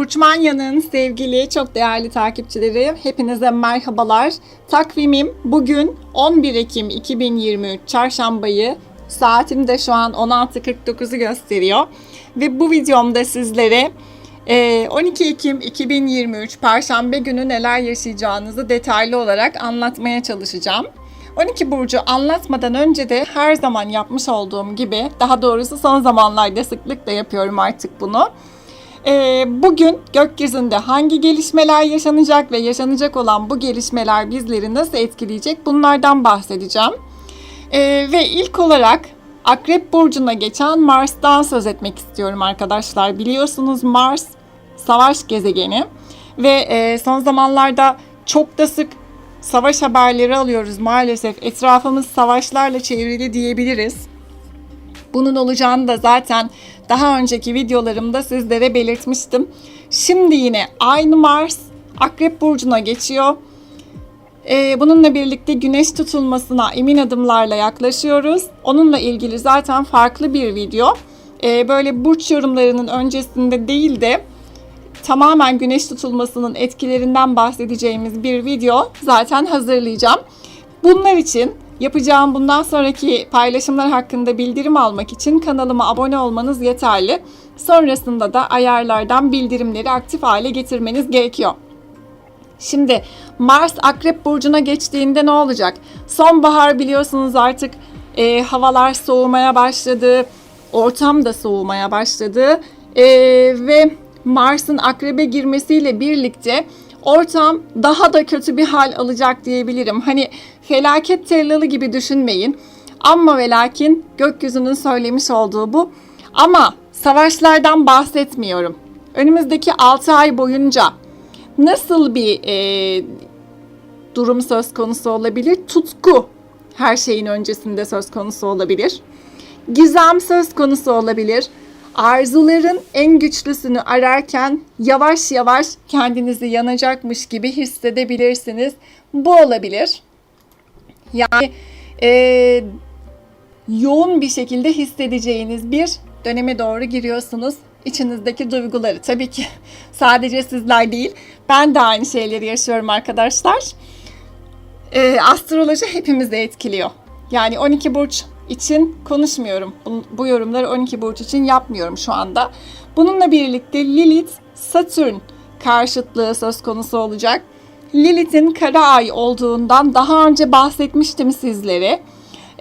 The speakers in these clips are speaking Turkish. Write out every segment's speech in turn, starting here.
Burçmanya'nın sevgili çok değerli takipçileri hepinize merhabalar. Takvimim bugün 11 Ekim 2023 çarşambayı saatim de şu an 16.49'u gösteriyor. Ve bu videomda sizlere e, 12 Ekim 2023 Perşembe günü neler yaşayacağınızı detaylı olarak anlatmaya çalışacağım. 12 burcu anlatmadan önce de her zaman yapmış olduğum gibi, daha doğrusu son zamanlarda sıklıkla yapıyorum artık bunu. Ee, bugün gökyüzünde hangi gelişmeler yaşanacak ve yaşanacak olan bu gelişmeler bizleri nasıl etkileyecek bunlardan bahsedeceğim. Ee, ve ilk olarak Akrep Burcu'na geçen Mars'tan söz etmek istiyorum arkadaşlar. Biliyorsunuz Mars savaş gezegeni ve e, son zamanlarda çok da sık savaş haberleri alıyoruz maalesef. Etrafımız savaşlarla çevrili diyebiliriz. Bunun olacağını da zaten daha önceki videolarımda sizlere belirtmiştim. Şimdi yine aynı Mars Akrep Burcu'na geçiyor. Ee, bununla birlikte güneş tutulmasına emin adımlarla yaklaşıyoruz. Onunla ilgili zaten farklı bir video. Ee, böyle burç yorumlarının öncesinde değil de tamamen güneş tutulmasının etkilerinden bahsedeceğimiz bir video zaten hazırlayacağım. Bunlar için yapacağım bundan sonraki paylaşımlar hakkında bildirim almak için kanalıma abone olmanız yeterli. Sonrasında da ayarlardan bildirimleri aktif hale getirmeniz gerekiyor. Şimdi Mars Akrep Burcu'na geçtiğinde ne olacak? Sonbahar biliyorsunuz artık e, havalar soğumaya başladı, ortam da soğumaya başladı e, ve Mars'ın Akrep'e girmesiyle birlikte ortam daha da kötü bir hal alacak diyebilirim. Hani felaket tellalı gibi düşünmeyin. Ama ve lakin gökyüzünün söylemiş olduğu bu. Ama savaşlardan bahsetmiyorum. Önümüzdeki 6 ay boyunca nasıl bir e, durum söz konusu olabilir? Tutku her şeyin öncesinde söz konusu olabilir. Gizem söz konusu olabilir. Arzuların en güçlüsünü ararken yavaş yavaş kendinizi yanacakmış gibi hissedebilirsiniz. Bu olabilir. Yani e, yoğun bir şekilde hissedeceğiniz bir döneme doğru giriyorsunuz. İçinizdeki duyguları tabii ki sadece sizler değil ben de aynı şeyleri yaşıyorum arkadaşlar. E, astroloji hepimizi etkiliyor. Yani 12 burç için konuşmuyorum. Bu, bu yorumları 12 burç için yapmıyorum şu anda. Bununla birlikte Lilith Satürn karşıtlığı söz konusu olacak. Lilith'in kara ay olduğundan daha önce bahsetmiştim sizlere.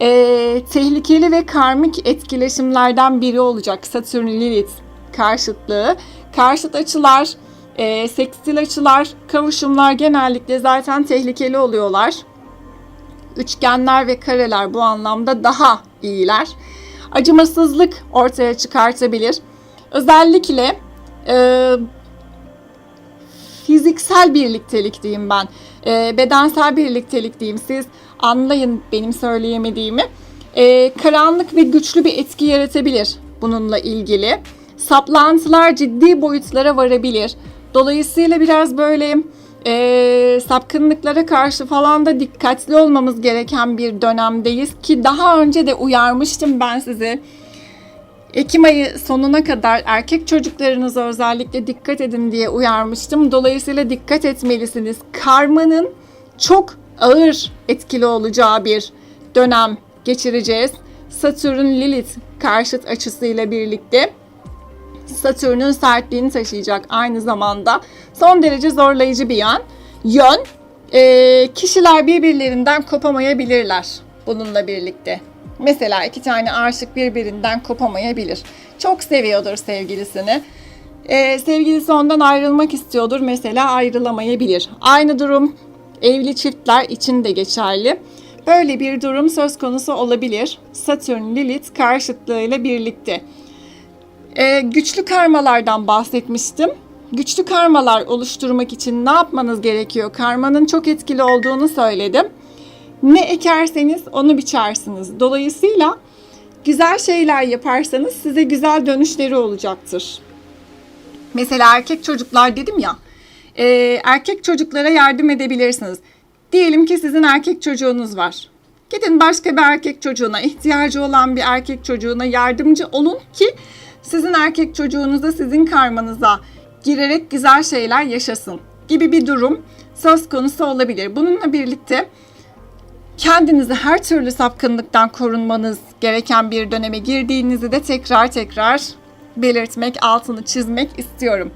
Ee, tehlikeli ve karmik etkileşimlerden biri olacak Satürn Lilith karşıtlığı. Karşıt açılar, e, sekstil açılar, kavuşumlar genellikle zaten tehlikeli oluyorlar. Üçgenler ve kareler bu anlamda daha iyiler. Acımasızlık ortaya çıkartabilir. Özellikle e, fiziksel birliktelik diyeyim ben. E, bedensel birliktelik diyeyim. Siz anlayın benim söyleyemediğimi. E, karanlık ve güçlü bir etki yaratabilir bununla ilgili. Saplantılar ciddi boyutlara varabilir. Dolayısıyla biraz böyle e, sapkınlıklara karşı falan da dikkatli olmamız gereken bir dönemdeyiz ki daha önce de uyarmıştım ben sizi. Ekim ayı sonuna kadar erkek çocuklarınıza özellikle dikkat edin diye uyarmıştım. Dolayısıyla dikkat etmelisiniz. Karmanın çok ağır etkili olacağı bir dönem geçireceğiz. Satürn Lilith karşıt açısıyla birlikte. Satürn'ün sertliğini taşıyacak aynı zamanda. Son derece zorlayıcı bir yan. Yön, e, kişiler birbirlerinden kopamayabilirler bununla birlikte. Mesela iki tane aşık birbirinden kopamayabilir. Çok seviyordur sevgilisini. E, sevgilisi ondan ayrılmak istiyordur mesela ayrılamayabilir. Aynı durum evli çiftler için de geçerli. Böyle bir durum söz konusu olabilir. Satürn Lilith karşıtlığıyla birlikte. Ee, güçlü karmalardan bahsetmiştim. Güçlü karmalar oluşturmak için ne yapmanız gerekiyor? Karmanın çok etkili olduğunu söyledim. Ne ekerseniz onu biçersiniz. Dolayısıyla güzel şeyler yaparsanız size güzel dönüşleri olacaktır. Mesela erkek çocuklar dedim ya. E, erkek çocuklara yardım edebilirsiniz. Diyelim ki sizin erkek çocuğunuz var. Gidin başka bir erkek çocuğuna, ihtiyacı olan bir erkek çocuğuna yardımcı olun ki sizin erkek çocuğunuza, sizin karmanıza girerek güzel şeyler yaşasın gibi bir durum söz konusu olabilir. Bununla birlikte kendinizi her türlü sapkınlıktan korunmanız gereken bir döneme girdiğinizi de tekrar tekrar belirtmek, altını çizmek istiyorum.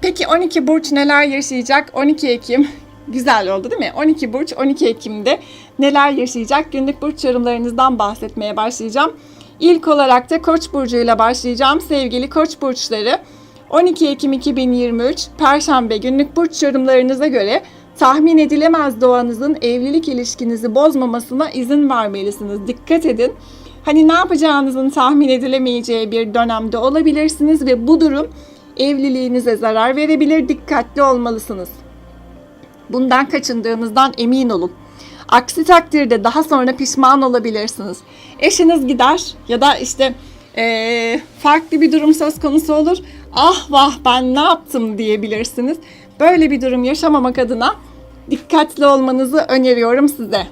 Peki 12 burç neler yaşayacak? 12 Ekim güzel oldu değil mi? 12 burç 12 Ekim'de neler yaşayacak? Günlük burç yorumlarınızdan bahsetmeye başlayacağım. İlk olarak da Koç burcuyla başlayacağım. Sevgili Koç burçları 12 Ekim 2023 Perşembe günlük burç yorumlarınıza göre tahmin edilemez doğanızın evlilik ilişkinizi bozmamasına izin vermelisiniz. Dikkat edin. Hani ne yapacağınızın tahmin edilemeyeceği bir dönemde olabilirsiniz ve bu durum evliliğinize zarar verebilir. Dikkatli olmalısınız. Bundan kaçındığınızdan emin olun. Aksi takdirde daha sonra pişman olabilirsiniz. Eşiniz gider ya da işte eee, farklı bir durum söz konusu olur. Ah vah ben ne yaptım diyebilirsiniz. Böyle bir durum yaşamamak adına dikkatli olmanızı öneriyorum size.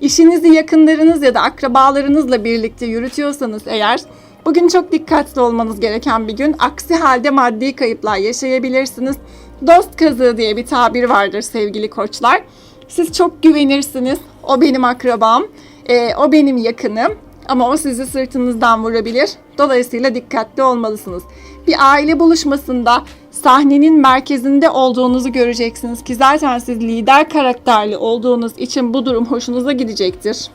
İşinizi yakınlarınız ya da akrabalarınızla birlikte yürütüyorsanız eğer bugün çok dikkatli olmanız gereken bir gün. Aksi halde maddi kayıplar yaşayabilirsiniz. Dost kazığı diye bir tabir vardır sevgili koçlar. Siz çok güvenirsiniz. O benim akrabam, e, o benim yakınım ama o sizi sırtınızdan vurabilir. Dolayısıyla dikkatli olmalısınız. Bir aile buluşmasında sahnenin merkezinde olduğunuzu göreceksiniz ki zaten siz lider karakterli olduğunuz için bu durum hoşunuza gidecektir.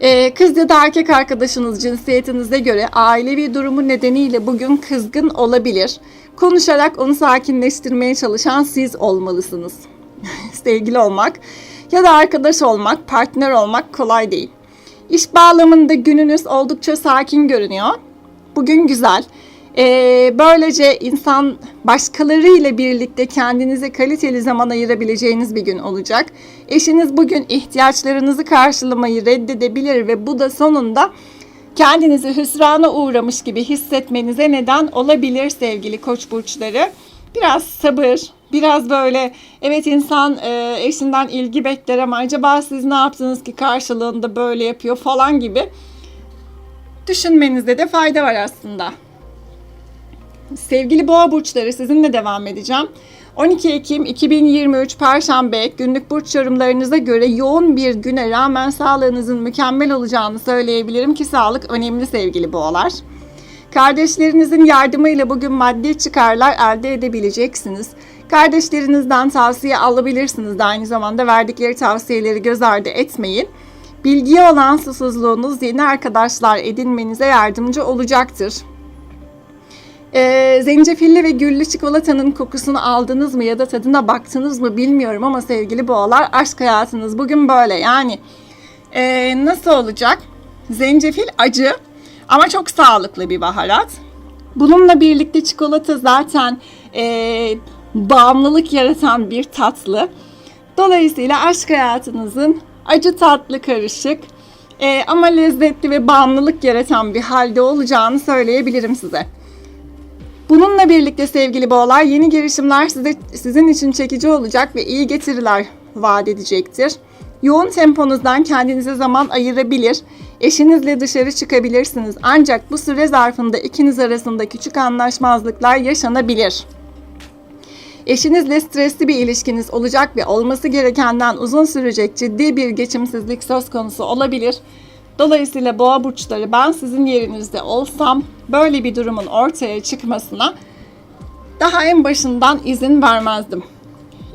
Ee, kız ya da erkek arkadaşınız cinsiyetinize göre ailevi durumu nedeniyle bugün kızgın olabilir. Konuşarak onu sakinleştirmeye çalışan siz olmalısınız. Sevgili olmak ya da arkadaş olmak, partner olmak kolay değil. İş bağlamında gününüz oldukça sakin görünüyor. Bugün güzel. Ee, böylece insan başkalarıyla birlikte kendinize kaliteli zaman ayırabileceğiniz bir gün olacak. Eşiniz bugün ihtiyaçlarınızı karşılamayı reddedebilir ve bu da sonunda kendinizi hüsrana uğramış gibi hissetmenize neden olabilir sevgili koç burçları. Biraz sabır, biraz böyle evet insan e, eşinden ilgi bekler ama acaba siz ne yaptınız ki karşılığında böyle yapıyor falan gibi düşünmenizde de fayda var aslında. Sevgili boğa burçları sizinle devam edeceğim. 12 Ekim 2023 Perşembe günlük burç yorumlarınıza göre yoğun bir güne rağmen sağlığınızın mükemmel olacağını söyleyebilirim ki sağlık önemli sevgili boğalar. Kardeşlerinizin yardımıyla bugün maddi çıkarlar elde edebileceksiniz. Kardeşlerinizden tavsiye alabilirsiniz de aynı zamanda verdikleri tavsiyeleri göz ardı etmeyin. Bilgiye olan susuzluğunuz yeni arkadaşlar edinmenize yardımcı olacaktır. Ee, zencefilli ve güllü çikolatanın kokusunu aldınız mı ya da tadına baktınız mı bilmiyorum ama sevgili boğalar aşk hayatınız bugün böyle. Yani ee, nasıl olacak? Zencefil acı ama çok sağlıklı bir baharat. Bununla birlikte çikolata zaten ee, bağımlılık yaratan bir tatlı. Dolayısıyla aşk hayatınızın acı tatlı karışık ee, ama lezzetli ve bağımlılık yaratan bir halde olacağını söyleyebilirim size. Bununla birlikte sevgili boğalar yeni girişimler size, sizin için çekici olacak ve iyi getiriler vaat edecektir. Yoğun temponuzdan kendinize zaman ayırabilir, eşinizle dışarı çıkabilirsiniz. Ancak bu süre zarfında ikiniz arasında küçük anlaşmazlıklar yaşanabilir. Eşinizle stresli bir ilişkiniz olacak ve olması gerekenden uzun sürecek ciddi bir geçimsizlik söz konusu olabilir. Dolayısıyla boğa burçları ben sizin yerinizde olsam böyle bir durumun ortaya çıkmasına daha en başından izin vermezdim.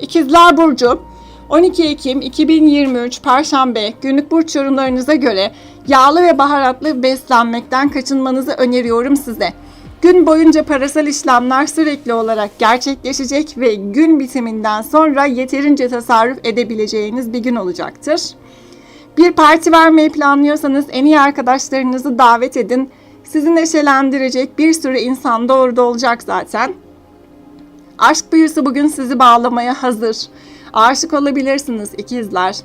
İkizler Burcu 12 Ekim 2023 Perşembe günlük burç yorumlarınıza göre yağlı ve baharatlı beslenmekten kaçınmanızı öneriyorum size. Gün boyunca parasal işlemler sürekli olarak gerçekleşecek ve gün bitiminden sonra yeterince tasarruf edebileceğiniz bir gün olacaktır. Bir parti vermeyi planlıyorsanız en iyi arkadaşlarınızı davet edin. Sizi neşelendirecek bir sürü insan da orada olacak zaten. Aşk büyüsü bugün sizi bağlamaya hazır. Aşık olabilirsiniz ikizler.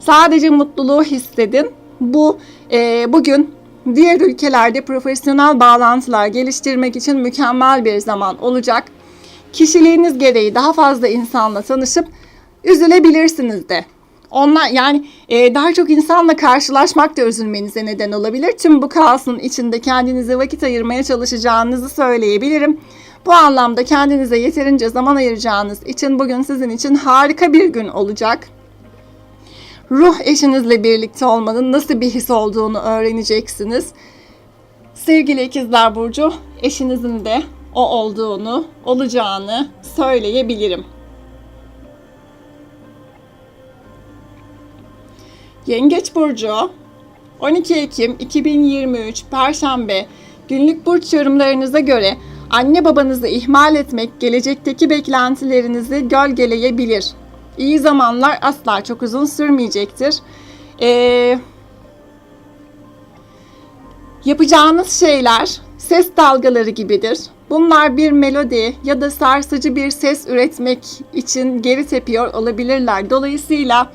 Sadece mutluluğu hissedin. Bu e, bugün diğer ülkelerde profesyonel bağlantılar geliştirmek için mükemmel bir zaman olacak. Kişiliğiniz gereği daha fazla insanla tanışıp üzülebilirsiniz de. Onlar yani e, daha çok insanla karşılaşmak da üzülmenize neden olabilir. Tüm bu kaosun içinde kendinize vakit ayırmaya çalışacağınızı söyleyebilirim. Bu anlamda kendinize yeterince zaman ayıracağınız için bugün sizin için harika bir gün olacak. Ruh eşinizle birlikte olmanın nasıl bir his olduğunu öğreneceksiniz. Sevgili ikizler Burcu, eşinizin de o olduğunu, olacağını söyleyebilirim. Yengeç Burcu 12 Ekim 2023 Perşembe günlük burç yorumlarınıza göre anne babanızı ihmal etmek gelecekteki beklentilerinizi gölgeleyebilir. İyi zamanlar asla çok uzun sürmeyecektir. Ee, yapacağınız şeyler ses dalgaları gibidir. Bunlar bir melodi ya da sarsıcı bir ses üretmek için geri tepiyor olabilirler. Dolayısıyla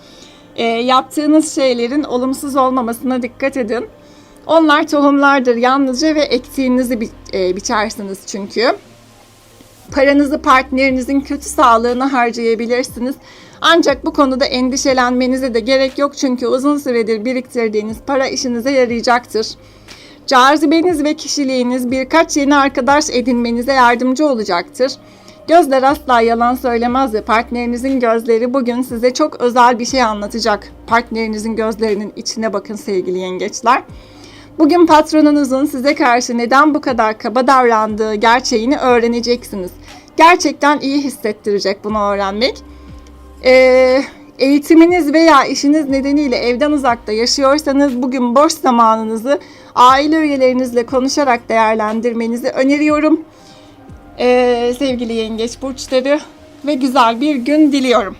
e, yaptığınız şeylerin olumsuz olmamasına dikkat edin. Onlar tohumlardır yalnızca ve ektiğinizi bi- e, biçersiniz çünkü. Paranızı partnerinizin kötü sağlığına harcayabilirsiniz. Ancak bu konuda endişelenmenize de gerek yok çünkü uzun süredir biriktirdiğiniz para işinize yarayacaktır. Cazibeniz ve kişiliğiniz birkaç yeni arkadaş edinmenize yardımcı olacaktır. Gözler asla yalan söylemez ve partnerinizin gözleri bugün size çok özel bir şey anlatacak. Partnerinizin gözlerinin içine bakın sevgili yengeçler. Bugün patronunuzun size karşı neden bu kadar kaba davrandığı gerçeğini öğreneceksiniz. Gerçekten iyi hissettirecek bunu öğrenmek. Ee, eğitiminiz veya işiniz nedeniyle evden uzakta yaşıyorsanız bugün boş zamanınızı aile üyelerinizle konuşarak değerlendirmenizi öneriyorum. Ee, sevgili yengeç burçları ve güzel bir gün diliyorum.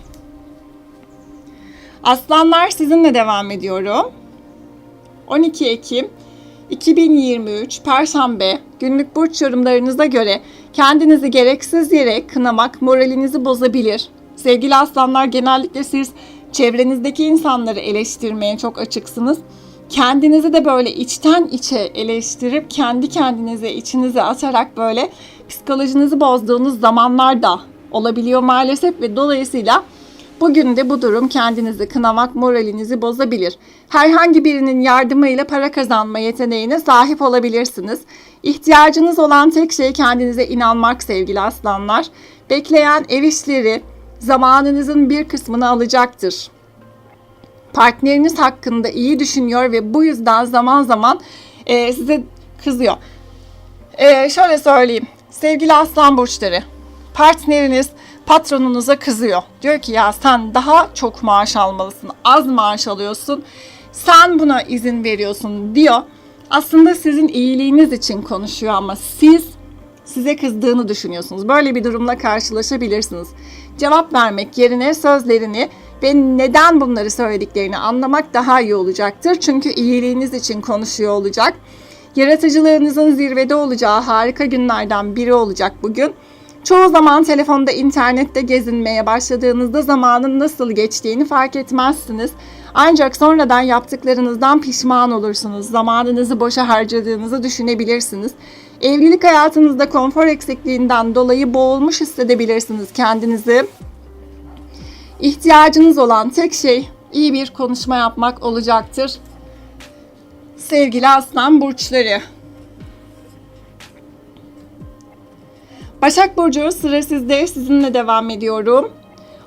Aslanlar sizinle devam ediyorum. 12 Ekim 2023 Perşembe günlük burç yorumlarınıza göre kendinizi gereksiz yere kınamak moralinizi bozabilir. Sevgili aslanlar genellikle siz çevrenizdeki insanları eleştirmeye çok açıksınız. Kendinizi de böyle içten içe eleştirip kendi kendinize içinize atarak böyle psikolojinizi bozduğunuz zamanlar da olabiliyor maalesef ve dolayısıyla Bugün de bu durum kendinizi kınamak, moralinizi bozabilir. Herhangi birinin yardımıyla para kazanma yeteneğine sahip olabilirsiniz. İhtiyacınız olan tek şey kendinize inanmak sevgili aslanlar. Bekleyen ev işleri zamanınızın bir kısmını alacaktır. Partneriniz hakkında iyi düşünüyor ve bu yüzden zaman zaman e, size kızıyor. E, şöyle söyleyeyim. Sevgili aslan burçları, partneriniz patronunuza kızıyor. Diyor ki ya sen daha çok maaş almalısın. Az maaş alıyorsun. Sen buna izin veriyorsun diyor. Aslında sizin iyiliğiniz için konuşuyor ama siz size kızdığını düşünüyorsunuz. Böyle bir durumla karşılaşabilirsiniz. Cevap vermek yerine sözlerini ve neden bunları söylediklerini anlamak daha iyi olacaktır. Çünkü iyiliğiniz için konuşuyor olacak. Yaratıcılığınızın zirvede olacağı harika günlerden biri olacak bugün. Çoğu zaman telefonda, internette gezinmeye başladığınızda zamanın nasıl geçtiğini fark etmezsiniz. Ancak sonradan yaptıklarınızdan pişman olursunuz. Zamanınızı boşa harcadığınızı düşünebilirsiniz. Evlilik hayatınızda konfor eksikliğinden dolayı boğulmuş hissedebilirsiniz kendinizi. İhtiyacınız olan tek şey iyi bir konuşma yapmak olacaktır. Sevgili aslan burçları. Başak Burcu sıra sizde. Sizinle devam ediyorum.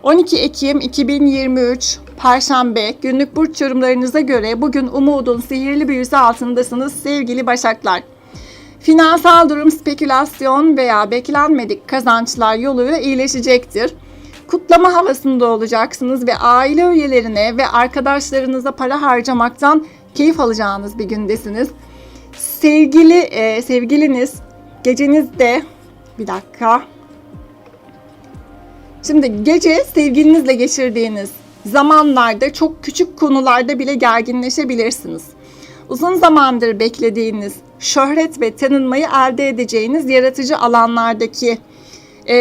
12 Ekim 2023 Perşembe günlük burç yorumlarınıza göre bugün umudun sihirli büyüsü altındasınız sevgili Başaklar. Finansal durum spekülasyon veya beklenmedik kazançlar yoluyla iyileşecektir. Kutlama havasında olacaksınız ve aile üyelerine ve arkadaşlarınıza para harcamaktan keyif alacağınız bir gündesiniz. Sevgili e, sevgiliniz gecenizde bir dakika. Şimdi gece sevgilinizle geçirdiğiniz zamanlarda çok küçük konularda bile gerginleşebilirsiniz. Uzun zamandır beklediğiniz şöhret ve tanınmayı elde edeceğiniz yaratıcı alanlardaki e,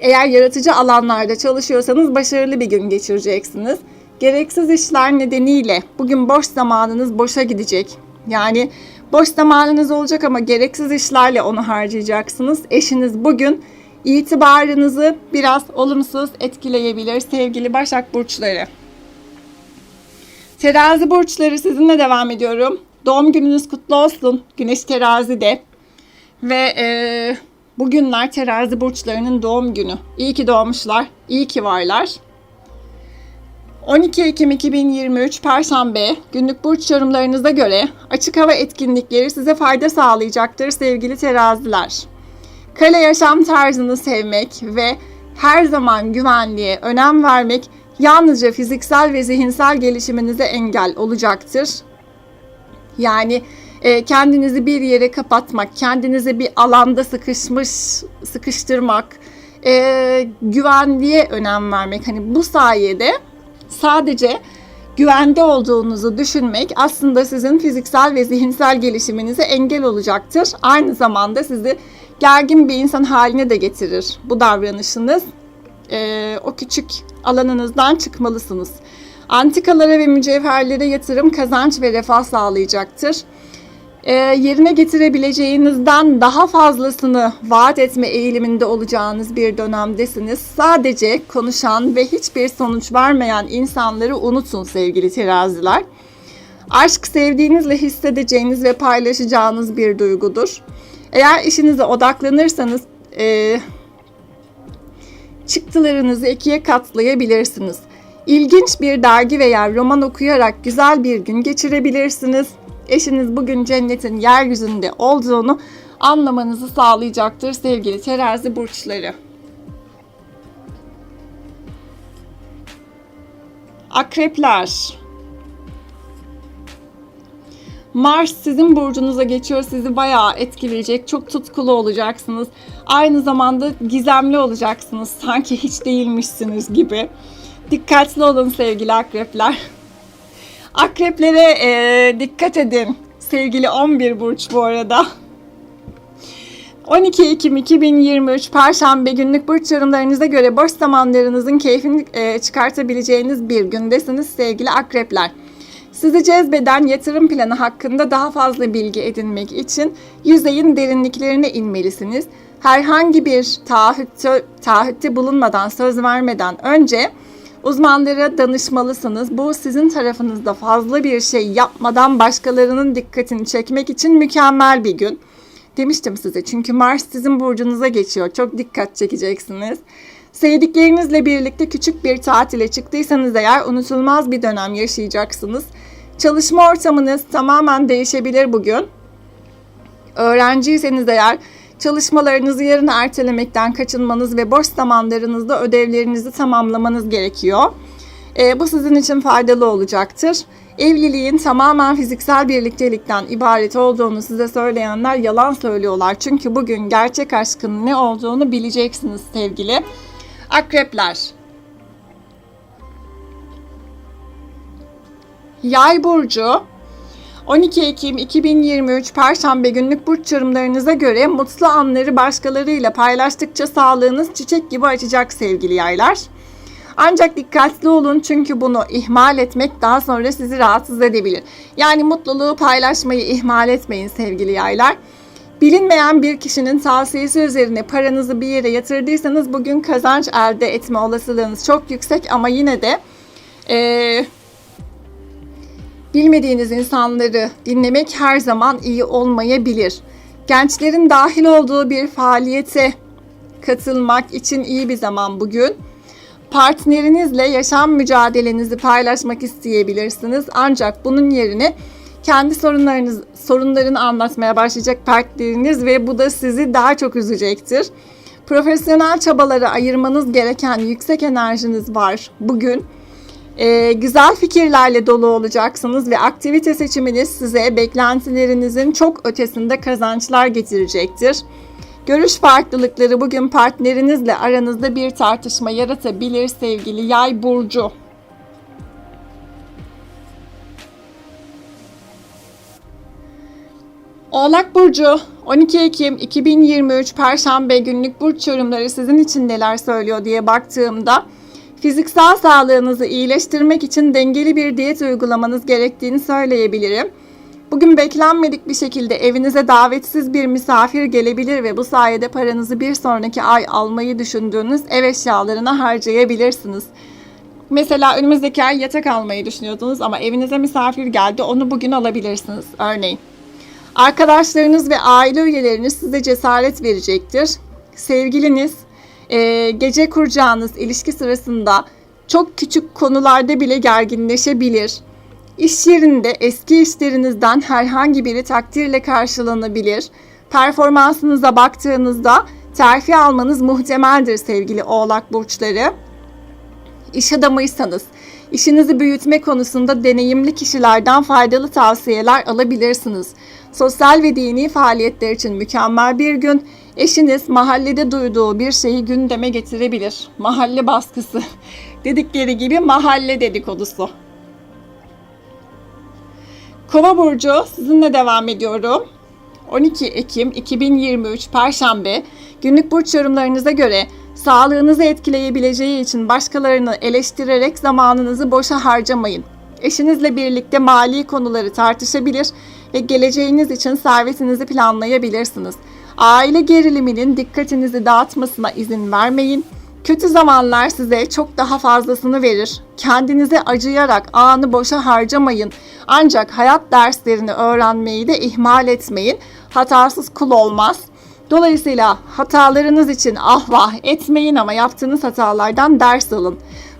eğer yaratıcı alanlarda çalışıyorsanız başarılı bir gün geçireceksiniz. Gereksiz işler nedeniyle bugün boş zamanınız boşa gidecek. Yani boş zamanınız olacak ama gereksiz işlerle onu harcayacaksınız. Eşiniz bugün itibarınızı biraz olumsuz etkileyebilir sevgili Başak Burçları. Terazi burçları sizinle devam ediyorum. Doğum gününüz kutlu olsun. Güneş terazide. Ve e, bugünler terazi burçlarının doğum günü. İyi ki doğmuşlar. İyi ki varlar. 12 Ekim 2023 Perşembe günlük burç yorumlarınıza göre açık hava etkinlikleri size fayda sağlayacaktır sevgili teraziler. Kale yaşam tarzını sevmek ve her zaman güvenliğe önem vermek yalnızca fiziksel ve zihinsel gelişiminize engel olacaktır. Yani e, kendinizi bir yere kapatmak, kendinizi bir alanda sıkışmış, sıkıştırmak, e, güvenliğe önem vermek. Hani bu sayede sadece güvende olduğunuzu düşünmek aslında sizin fiziksel ve zihinsel gelişiminize engel olacaktır. Aynı zamanda sizi gergin bir insan haline de getirir bu davranışınız. E, o küçük alanınızdan çıkmalısınız. Antikalara ve mücevherlere yatırım kazanç ve refah sağlayacaktır. E, yerine getirebileceğinizden daha fazlasını vaat etme eğiliminde olacağınız bir dönemdesiniz. Sadece konuşan ve hiçbir sonuç vermeyen insanları unutun sevgili teraziler. Aşk sevdiğinizle hissedeceğiniz ve paylaşacağınız bir duygudur. Eğer işinize odaklanırsanız e, çıktılarınızı ikiye katlayabilirsiniz. İlginç bir dergi veya roman okuyarak güzel bir gün geçirebilirsiniz. Eşiniz bugün cennetin yeryüzünde olduğunu anlamanızı sağlayacaktır sevgili terazi burçları. Akrepler. Mars sizin burcunuza geçiyor. Sizi bayağı etkileyecek. Çok tutkulu olacaksınız. Aynı zamanda gizemli olacaksınız. Sanki hiç değilmişsiniz gibi. Dikkatli olun sevgili akrepler. Akreplere e, dikkat edin. Sevgili 11 burç bu arada. 12 Ekim 2023 Perşembe günlük burç yorumlarınıza göre boş zamanlarınızın keyfini e, çıkartabileceğiniz bir gündesiniz sevgili akrepler. Sizi cezbeden yatırım planı hakkında daha fazla bilgi edinmek için yüzeyin derinliklerine inmelisiniz. Herhangi bir taahhütte, taahhütte bulunmadan, söz vermeden önce uzmanlara danışmalısınız. Bu sizin tarafınızda fazla bir şey yapmadan başkalarının dikkatini çekmek için mükemmel bir gün. Demiştim size çünkü Mars sizin burcunuza geçiyor. Çok dikkat çekeceksiniz. Sevdiklerinizle birlikte küçük bir tatile çıktıysanız eğer unutulmaz bir dönem yaşayacaksınız. Çalışma ortamınız tamamen değişebilir bugün. Öğrenciyseniz eğer çalışmalarınızı yarın ertelemekten kaçınmanız ve boş zamanlarınızda ödevlerinizi tamamlamanız gerekiyor. E, bu sizin için faydalı olacaktır. Evliliğin tamamen fiziksel birliktelikten ibaret olduğunu size söyleyenler yalan söylüyorlar. Çünkü bugün gerçek aşkın ne olduğunu bileceksiniz sevgili akrepler. Yay burcu 12 Ekim 2023 Perşembe günlük burç yorumlarınıza göre mutlu anları başkalarıyla paylaştıkça sağlığınız çiçek gibi açacak sevgili yaylar. Ancak dikkatli olun çünkü bunu ihmal etmek daha sonra sizi rahatsız edebilir. Yani mutluluğu paylaşmayı ihmal etmeyin sevgili yaylar. Bilinmeyen bir kişinin tavsiyesi üzerine paranızı bir yere yatırdıysanız bugün kazanç elde etme olasılığınız çok yüksek ama yine de ee, bilmediğiniz insanları dinlemek her zaman iyi olmayabilir. Gençlerin dahil olduğu bir faaliyete katılmak için iyi bir zaman bugün. Partnerinizle yaşam mücadelenizi paylaşmak isteyebilirsiniz. Ancak bunun yerine kendi sorunlarınız sorunlarını anlatmaya başlayacak partneriniz ve bu da sizi daha çok üzecektir. Profesyonel çabaları ayırmanız gereken yüksek enerjiniz var bugün. Ee, güzel fikirlerle dolu olacaksınız ve aktivite seçiminiz size beklentilerinizin çok ötesinde kazançlar getirecektir. Görüş farklılıkları bugün partnerinizle aranızda bir tartışma yaratabilir sevgili Yay burcu. Oğlak Burcu 12 Ekim 2023 Perşembe günlük burç yorumları sizin için neler söylüyor diye baktığımda fiziksel sağlığınızı iyileştirmek için dengeli bir diyet uygulamanız gerektiğini söyleyebilirim. Bugün beklenmedik bir şekilde evinize davetsiz bir misafir gelebilir ve bu sayede paranızı bir sonraki ay almayı düşündüğünüz ev eşyalarına harcayabilirsiniz. Mesela önümüzdeki ay yatak almayı düşünüyordunuz ama evinize misafir geldi. Onu bugün alabilirsiniz örneğin. Arkadaşlarınız ve aile üyeleriniz size cesaret verecektir. Sevgiliniz e, gece kuracağınız ilişki sırasında çok küçük konularda bile gerginleşebilir. İş yerinde eski işlerinizden herhangi biri takdirle karşılanabilir. Performansınıza baktığınızda terfi almanız muhtemeldir sevgili oğlak burçları. İş adamıysanız işinizi büyütme konusunda deneyimli kişilerden faydalı tavsiyeler alabilirsiniz. Sosyal ve dini faaliyetler için mükemmel bir gün. Eşiniz mahallede duyduğu bir şeyi gündeme getirebilir. Mahalle baskısı dedikleri gibi mahalle dedikodusu. Kova burcu sizinle devam ediyorum. 12 Ekim 2023 Perşembe günlük burç yorumlarınıza göre sağlığınızı etkileyebileceği için başkalarını eleştirerek zamanınızı boşa harcamayın. Eşinizle birlikte mali konuları tartışabilir ve geleceğiniz için servetinizi planlayabilirsiniz. Aile geriliminin dikkatinizi dağıtmasına izin vermeyin. Kötü zamanlar size çok daha fazlasını verir. Kendinize acıyarak anı boşa harcamayın. Ancak hayat derslerini öğrenmeyi de ihmal etmeyin. Hatasız kul olmaz. Dolayısıyla hatalarınız için ah vah etmeyin ama yaptığınız hatalardan ders alın.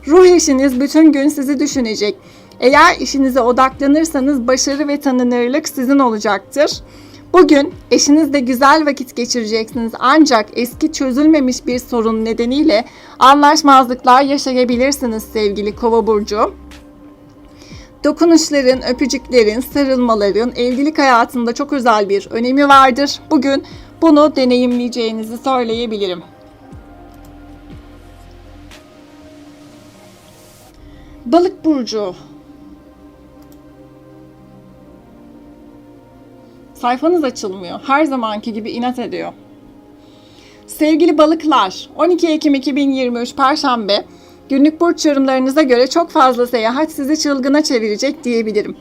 Ruh eşiniz bütün gün sizi düşünecek. Eğer işinize odaklanırsanız başarı ve tanınırlık sizin olacaktır. Bugün eşinizle güzel vakit geçireceksiniz ancak eski çözülmemiş bir sorun nedeniyle anlaşmazlıklar yaşayabilirsiniz sevgili Kova burcu. Dokunuşların, öpücüklerin, sarılmaların evlilik hayatında çok özel bir önemi vardır. Bugün bunu deneyimleyeceğinizi söyleyebilirim. Balık burcu. Sayfanız açılmıyor. Her zamanki gibi inat ediyor. Sevgili balıklar, 12 Ekim 2023 Perşembe günlük burç yorumlarınıza göre çok fazla seyahat sizi çılgına çevirecek diyebilirim.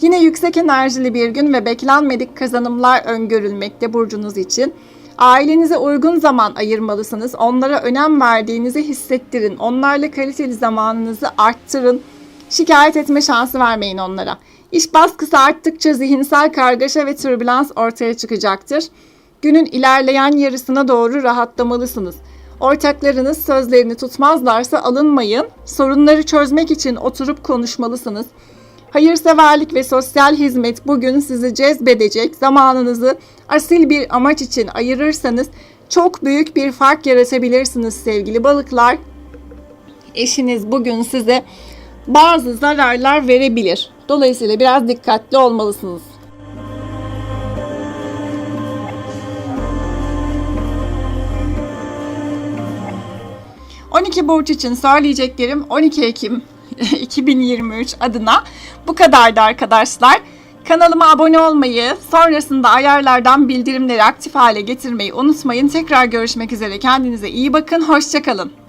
Yine yüksek enerjili bir gün ve beklenmedik kazanımlar öngörülmekte burcunuz için. Ailenize uygun zaman ayırmalısınız. Onlara önem verdiğinizi hissettirin. Onlarla kaliteli zamanınızı arttırın. Şikayet etme şansı vermeyin onlara. İş baskısı arttıkça zihinsel kargaşa ve türbülans ortaya çıkacaktır. Günün ilerleyen yarısına doğru rahatlamalısınız. Ortaklarınız sözlerini tutmazlarsa alınmayın. Sorunları çözmek için oturup konuşmalısınız. Hayırseverlik ve sosyal hizmet bugün sizi cezbedecek. Zamanınızı asil bir amaç için ayırırsanız çok büyük bir fark yaratabilirsiniz sevgili balıklar. Eşiniz bugün size bazı zararlar verebilir. Dolayısıyla biraz dikkatli olmalısınız. ...12 burç için söyleyeceklerim 12 Ekim 2023 adına bu kadardı arkadaşlar. Kanalıma abone olmayı, sonrasında ayarlardan bildirimleri aktif hale getirmeyi unutmayın. Tekrar görüşmek üzere. Kendinize iyi bakın. Hoşçakalın.